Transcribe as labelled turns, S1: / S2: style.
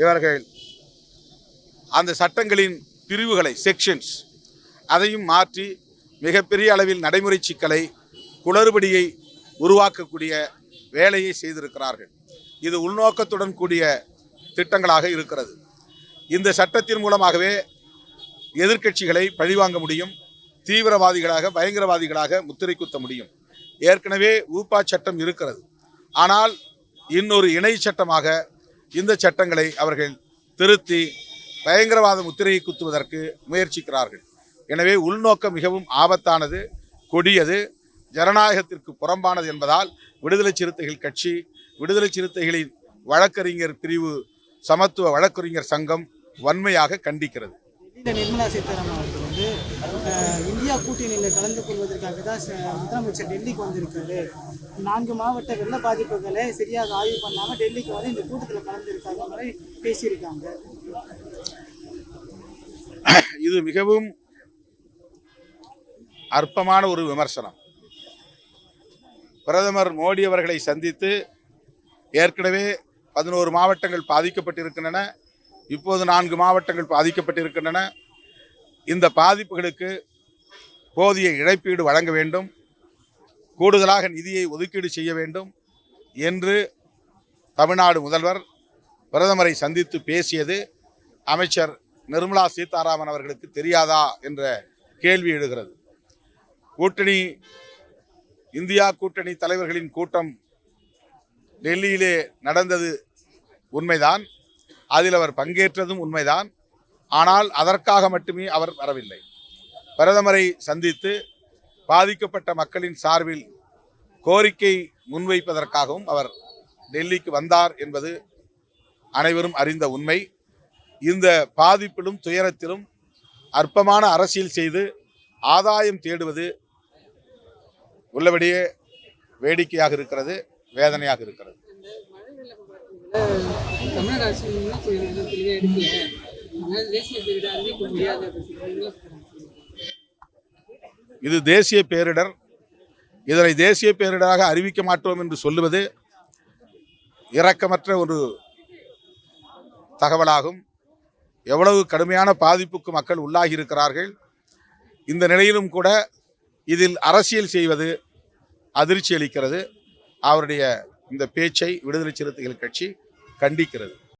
S1: இவர்கள் அந்த சட்டங்களின் பிரிவுகளை செக்ஷன்ஸ் அதையும் மாற்றி மிகப்பெரிய அளவில் நடைமுறை சிக்கலை குளறுபடியை உருவாக்கக்கூடிய வேலையை செய்திருக்கிறார்கள். இது உள்நோக்கத்துடன் கூடிய திட்டங்களாக இருக்கிறது. இந்த சட்டத்தின் மூலமாகவே எதிர்க்கட்சிகளை பழிவாங்க முடியும் தீவிரவாதிகளாக பயங்கரவாதிகளாக முத்திரை குத்த முடியும். ஏற்கனவே ஊப்பா சட்டம் இருக்கிறது. ஆனால் இன்னொரு இணை சட்டமாக இந்த சட்டங்களை அவர்கள் திருத்தி பயங்கரவாத முத்திரையை குத்துவதற்கு முயற்சிக்கிறார்கள். எனவே உள்நோக்கம் மிகவும் ஆபத்தானது கொடியது ஜனநாயகத்திற்கு புறம்பானது என்பதால் விடுதலை சிறுத்தைகள் கட்சி விடுதலை சிறுத்தைகளின் வழக்கறிஞர் பிரிவு சமத்துவ வழக்கறிஞர் சங்கம் வன்மையாக கண்டிக்கிறது.
S2: நிர்மலா சீதாராமன் அவர்கள். இந்தியா கூட்டணியில் கலந்து கொள்வதற்காக தான் ச- முதலமைச்சர் டெல்லிக்கு வந்திருக்காரு. நான்கு மாவட்ட வெள்ள பாதிப்புகளை சரியாக ஆய்வு பண்ணாமல் டெல்லிக்கு வந்து இந்த கூட்டத்தில் கலந்துருக்காங்க மாதிரி பேசியிருக்காங்க.
S1: இது மிகவும் அற்பமான ஒரு விமர்சனம். பிரதமர் மோடி அவர்களை சந்தித்து ஏற்கனவே பதினோரு மாவட்டங்கள் பாதிக்கப்பட்டிருக்கின்றன. இப்போது நான்கு மாவட்டங்கள் பாதிக்கப்பட்டிருக்கின்றன. இந்த பாதிப்புகளுக்கு போதிய இழப்பீடு வழங்க வேண்டும். கூடுதலாக நிதியை ஒதுக்கீடு செய்ய வேண்டும் என்று தமிழ்நாடு முதல்வர் பிரதமரை சந்தித்து பேசியது அமைச்சர் நிர்மலா சீதாராமன் அவர்களுக்கு தெரியாதா என்ற கேள்வி எழுகிறது. கூட்டணி இந்தியா கூட்டணி தலைவர்களின் கூட்டம் டெல்லியிலே நடந்தது உண்மைதான். அதில் அவர் பங்கேற்றதும் உண்மைதான். ஆனால் அதற்காக மட்டுமே அவர் வரவில்லை. பிரதமரை சந்தித்து பாதிக்கப்பட்ட மக்களின் சார்பில் கோரிக்கை முன்வைப்பதற்காகவும் அவர் டெல்லிக்கு வந்தார் என்பது அனைவரும் அறிந்த உண்மை. இந்த பாதிப்பிலும் துயரத்திலும் அற்பமான அரசியல் செய்து ஆதாயம் தேடுவது உள்ளபடியே வேடிக்கையாக இருக்கிறது வேதனையாக இருக்கிறது. இது தேசிய பேரிடர். இதனை தேசிய பேரிடராக அறிவிக்க மாட்டோம் என்று சொல்லுவது இரக்கமற்ற ஒரு தகவலாகும். எவ்வளவு கடுமையான பாதிப்புக்கு மக்கள் உள்ளாகி இருக்கிறார்கள். இந்த நிலையிலும் கூட இதில் அரசியல் செய்வது அதிர்ச்சி அளிக்கிறது. அவருடைய இந்த பேச்சை விடுதலை சிறுத்தைகள் கட்சி கண்டிக்கிறது.